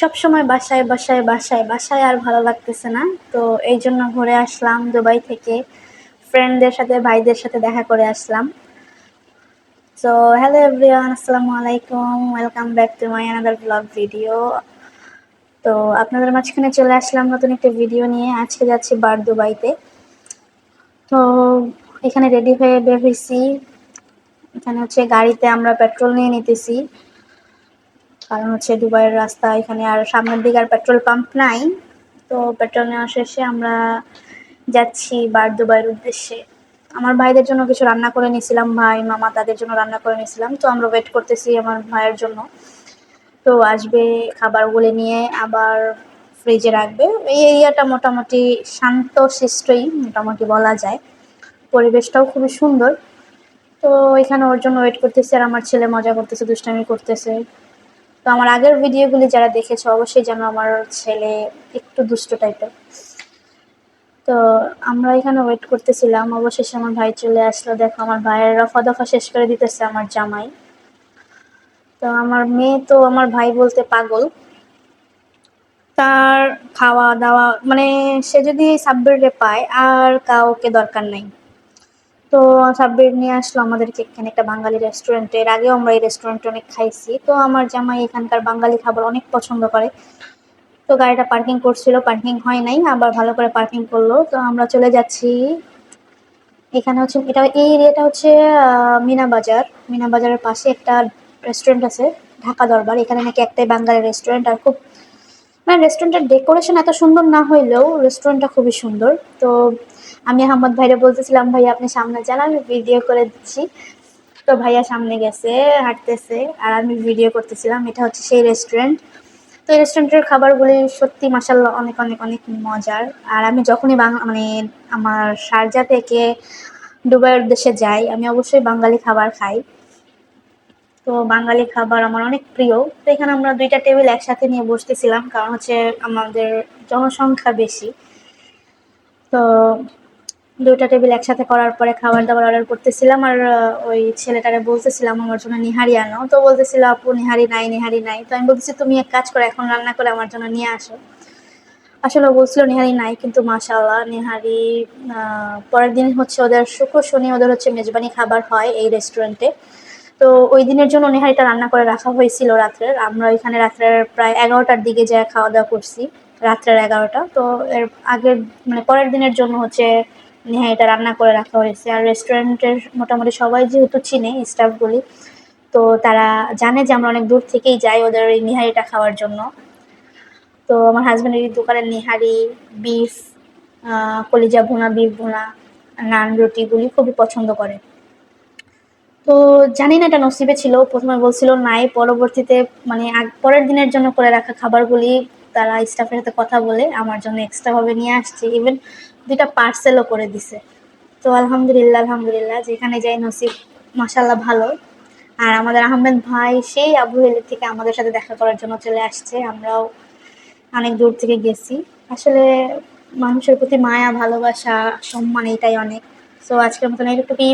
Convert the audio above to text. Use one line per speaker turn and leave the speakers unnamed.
সব সময় বাসায় বাসায় বাসায় বাসায় আর ভালো লাগতেছে না। তো এই জন্য ঘুরে আসলাম দুবাই থেকে। ফ্রেন্ডদের সাথে, ভাইদের সাথে দেখা করে আসলাম। সো হ্যালো এভরিওয়ান আসসালামু আলাইকুম। Welcome back to my another vlog video তো আপনাদের মাঝখানে চলে আসলাম নতুন একটা ভিডিও নিয়ে। আজকে যাচ্ছি বার দুবাইতে। তো এখানে রেডি হয়ে বের হয়েছি এখানে হচ্ছে গাড়িতে আমরা পেট্রোল নিয়ে নিতেছি। কারণ হচ্ছে দুবাইয়ের রাস্তা এখানে আর সামনের দিকে আর পেট্রোল পাম্প নাই। তো পেট্রোল নেওয়া শেষে আমরা যাচ্ছি বার দুবাইয়ের উদ্দেশ্যে। আমার ভাইদের জন্য কিছু রান্না করে নিয়েছিলাম, ভাই, মামা তাদের জন্য রান্না করে নিয়েছিলাম। তো আমরা ওয়েট করতেছি আমার ভাইয়ের জন্য। তো আসবে, খাবারগুলো নিয়ে আবার ফ্রিজে রাখবে। এই এরিয়াটা মোটামুটি শান্ত শিষ্টই মোটামুটি বলা যায়। পরিবেশটাও খুবই সুন্দর। তো এখানে ওর জন্য ওয়েট করতেছে আর আমার ছেলে মজা করতেছে, দুষ্টামি করতেছে। তো আমার আগের ভিডিওগুলি যারা দেখেছ, অবশ্যই যেন আমার ছেলে একটু দুষ্ট টাইপের তো আমরা এখানে ওয়েট করতেছিলাম, অবশেষে আমার ভাই চলে আসলো। দেখো, আমার ভাইয়ের রফা দফা শেষ করে দিতেছে আমার জামাই। তো আমার মেয়ে তো আমার ভাই বলতে পাগল। তার খাওয়া দাওয়া মানে সে যদি সাব্বিরে পায়, আর কাউকে দরকার নাই। তো সাব্বির নিয়ে আসলো আমাদেরকে এখানে একটা বাঙালি রেস্টুরেন্টে এর আগেও আমরা এই রেস্টুরেন্টে অনেক খাইছি। তো আমার জামাই এখানকার বাঙালি খাবার অনেক পছন্দ করে। তো গাড়িটা পার্কিং করছিল পার্কিং হয় নাই, আবার ভালো করে পার্কিং করল। তো আমরা চলে যাচ্ছি। এখানে হচ্ছে, এটা এই এরিয়াটা হচ্ছে মিনা বাজার। মিনা বাজারের পাশে একটা রেস্টুরেন্ট আছে, ঢাকা দরবার। এখানে নাকি একটাই বাঙালি রেস্টুরেন্ট আর খুব মানে রেস্টুরেন্টের ডেকোরেশন এত সুন্দর না হইলেও রেস্টুরেন্টটা খুবই সুন্দর। তো আমি আহমদ ভাইরা বলতেছিলাম, ভাইয়া, আপনি সামনে যান, আমি ভিডিও করে দিচ্ছি। তো ভাইয়া সামনে গেছে, হাঁটতেছে, আর আমি ভিডিও করতেছিলাম, এটা হচ্ছে সেই রেস্টুরেন্ট তো এই রেস্টুরেন্টের খাবারগুলি সত্যি মাসাল্লাহ অনেক অনেক অনেক মজার। আর আমি যখনই বাংলা মানে আমার শারজা থেকে দুবাইয়ের দেশে যাই, আমি অবশ্যই বাঙালি খাবার খাই। তো বাঙালি খাবার আমার অনেক প্রিয়। তো এখানে আমরা দুইটা টেবিল একসাথে নিয়ে বসতেছিলাম, কারণ হচ্ছে আমাদের জনসংখ্যা বেশি। তো দুইটা টেবিল একসাথে করার পরে খাবার দাবার অর্ডার করতেছিলাম আর ওই ছেলেটারে বলতেছিলাম আমার জন্য নিহারি আনো। তো বলতেছিল, আপু, নিহারি নাই নিহারি নাই। তো আমি বলতেছি, তুমি এক কাজ করো, এখন রান্না করে আমার জন্য নিয়ে আসো। আসলে বলছিল, নিহারি নাই, কিন্তু মাশাল্লাহ নিহারি পরের দিন হচ্ছে ওদের শুক্র শনি, ওদের হচ্ছে মেজবানি খাবার হয় এই রেস্টুরেন্টে তো ওই দিনের জন্য নেহারিটা রান্না করে রাখা হয়েছিল রাত্রের। আমরা ওইখানে রাত্রের প্রায় এগারোটার দিকে যা খাওয়া দাওয়া করছি, রাত্রের এগারোটা। তো এর আগের মানে পরের দিনের জন্য হচ্ছে নিহারিটা রান্না করে রাখা হয়েছে। আর রেস্টুরেন্টের মোটামুটি সবাই যেহেতু চিনে স্টাফগুলি তো তারা জানে যে আমরা অনেক দূর থেকেই যাই ওদের ওই নিহারিটা খাওয়ার জন্য। তো আমার হাজব্যান্ডের দোকানের নিহারি বিফ কলিজা ভুনা বিফ ভুনা, নান রুটিগুলি খুবই পছন্দ করে। তো জানি না এটা নসিবে ছিল, প্রথমে বলছিল, নাই, পরবর্তীতে মানে পরের দিনের জন্য করে রাখা খাবারগুলি তারা স্টাফের সাথে কথা বলে, আমার জন্য এক্সট্রাভাবে নিয়ে আসছে ইভেন দুইটা পার্সেলও করে দিছে। তো আলহামদুলিল্লাহ আলহামদুলিল্লাহ, যেখানে যাই নসিব মাসাল্লাহ ভালো। আর আমাদের আহমেদ ভাই, সেই আবু হেলি থেকে আমাদের সাথে দেখা করার জন্য চলে আসছে, আমরাও অনেক দূর থেকে গেছি। আসলে মানুষের প্রতি মায়া, ভালোবাসা, সম্মান, এটাই অনেক। সো আজকের মতন এইটুকুই।